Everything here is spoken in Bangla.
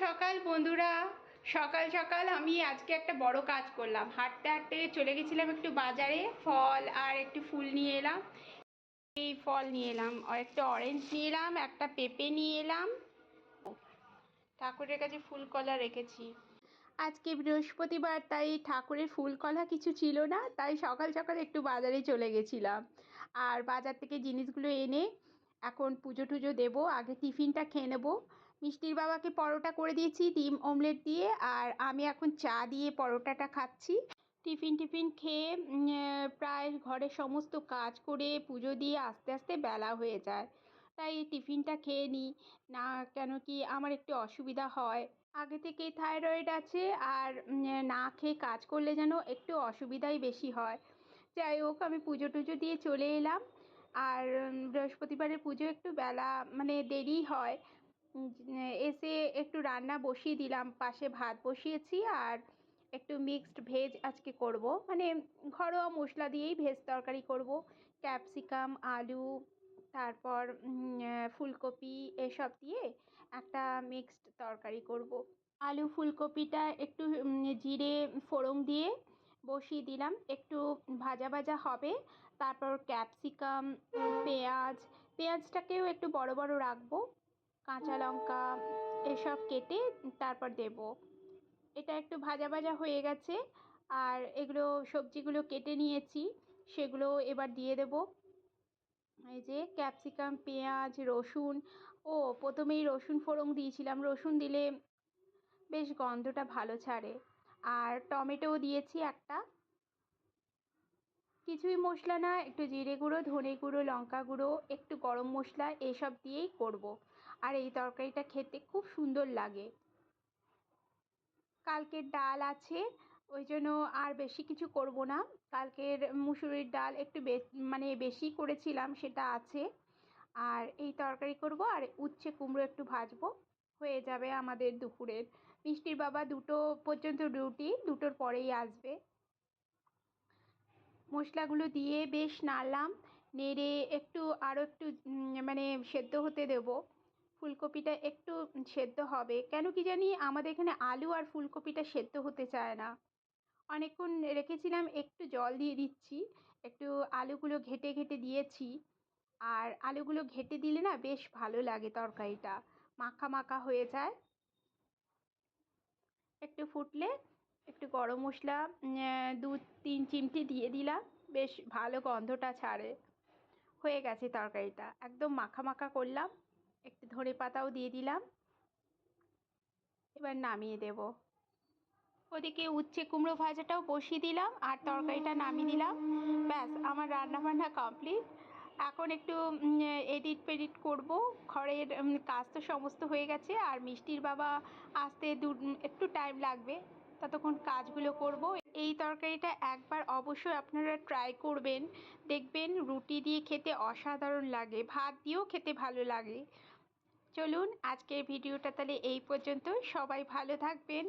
সকাল বন্ধুরা। সকাল সকাল আমি আজকে একটা বড় কাজ করলাম। হাঁটতে হাঁটতে চলে গেছিলাম একটু বাজারে, ফল আর একটু ফুল নিয়ে এলাম। এই ফল নিয়ে এলাম একটা অরেঞ্জ নিয়ে এলাম, একটা পেঁপে নিয়ে এলাম। ঠাকুরের কাছে ফুল কলা রেখেছি। আজকে বৃহস্পতিবার, তাই ঠাকুরের ফুল কলা কিছু ছিল না, তাই সকাল সকাল একটু বাজারে চলে গেছিলাম। আর বাজার থেকে জিনিসগুলো এনে এখন পুজো টুজো দেবো, আগে টিফিনটা খেয়ে নেব। মিষ্টির বাবাকে পরোটা করে দিয়েছি, ডিম, অমলেট দিয়ে, আর আমি এখন চা দিয়ে পরোটাটা খাচ্ছি। টিফিন টিফিন খেয়ে প্রায় ঘরের সমস্ত কাজ করে পুজো দিয়ে আস্তে আস্তে বেলা হয়ে যায়। তাই টিফিনটা খেয়ে নিই। না কেন কি আমার একটু অসুবিধা হয়। আগে থেকেই থাইরয়েড আছে, আর না খেয়ে কাজ করলে যেন একটু অসুবিধাই বেশি হয়। যাই হোক, আমি পুজো টুজো দিয়ে চলে এলাম। আর বৃহস্পতিবারের পুজো একটু বেলা মানে দেরি হয়। এসে একটু রান্না বসিয়ে দিলাম, পাশে ভাত বসিয়েছি আর একটু মিক্সড ভেজ আজকে করব। মানে ঘরোয়া মশলা দিয়েই ভেজ তরকারি করব। ক্যাপসিকাম আলু, তারপর ফুলকপি এসব দিয়ে একটা মিক্সড তরকারি করব। আলু, ফুলকপিটা একটু জিরে, ফোড়ন দিয়ে বসিয়ে দিলাম। একটু ভাজা ভাজা হবে। তারপর ক্যাপসিকাম পেঁয়াজ, পেঁয়াজটাকেও একটু বড় বড় রাখব। কাঁচা লঙ্কা এসব কেটে তারপর দেব। এটা একটু ভাজা ভাজা হয়ে গেছে আর এগুলো সবজিগুলো কেটে নিয়েছি, সেগুলো এবার দিয়ে দেব। এই যে ক্যাপসিকাম, পেঁয়াজ, রসুন, ও প্রথমেই রসুন ফোড়ন দিয়েছিলাম। রসুন দিলে বেশ গন্ধটা ভালো ছাড়ে। আর টমেটোও দিয়েছি একটা। কিছুই মশলা না, একটু জিরে গুঁড়ো, ধনে গুঁড়ো, লঙ্কা গুঁড়ো, একটু গরম মশলা, এসব দিয়েই করব। আর এই তরকারিটা খেতে খুব সুন্দর লাগে। কালকের ডাল আছে, ওই জন্য আর বেশি কিছু করব না। কালকের মুসুরির ডাল একটু মানে বেশি করেছিলাম, সেটা আছে। আর এই তরকারি করব আর উচ্ছে কুমড়ো একটু ভাজবো। হয়ে যাবে আমাদের দুপুরের। মিষ্টির বাবা দুটো পর্যন্ত ডিউটি দুটোর পরেই আসবে। মশলাগুলো দিয়ে বেশ নাড়লাম, নেড়ে একটু আরও একটু মানে সেদ্ধ হতে দেব। ফুলকপিটা একটু সেদ্ধ হবে। কেন কি জানি আমাদের এখানে আলু আর ফুলকপিটা সেদ্ধ হতে চায় না। অনেকক্ষণ রেখেছিলাম, একটু জল দিয়ে দিচ্ছি, একটু আলুগুলো ঘেটে ঘেটে দিয়েছি। আর আলুগুলো ঘেটে দিলে না বেশ ভালো লাগে তরকারিটা, মাখা মাখা হয়ে যায়। একটু ফুটলে একটু গরম মশলা দু তিন চিমটি দিয়ে দিলাম, বেশ ভালো গন্ধটা ছাড়ে। হয়ে গেছে তরকারিটা, একদম মাখা মাখা করলাম। একটু ধনে পাতাও দিয়ে দিলাম। এবার নামিয়ে দেব। ওদিকে উচ্ছে কুমড়ো ভাজাটাও বসিয়ে দিলাম আর তরকারিটা নামিয়ে দিলাম। ব্যাস, আমার রান্না বান্না কমপ্লিট। এখন একটু এডিট ফেডিট করব। ঘরের কাজ তো সমস্ত হয়ে গেছে আর মিষ্টির বাবা আসতে দু, একটু টাইম লাগবে। ততক্ষণ কাজগুলো করব। এই তরকারিটা একবার অবশ্যই আপনারা ট্রাই করবেন। দেখবেন রুটি দিয়ে খেতে অসাধারণ লাগে, ভাত দিয়েও খেতে ভালো লাগে। চলুন আজকের ভিডিওটা তাহলে এই পর্যন্ত সবাই ভালো থাকবেন।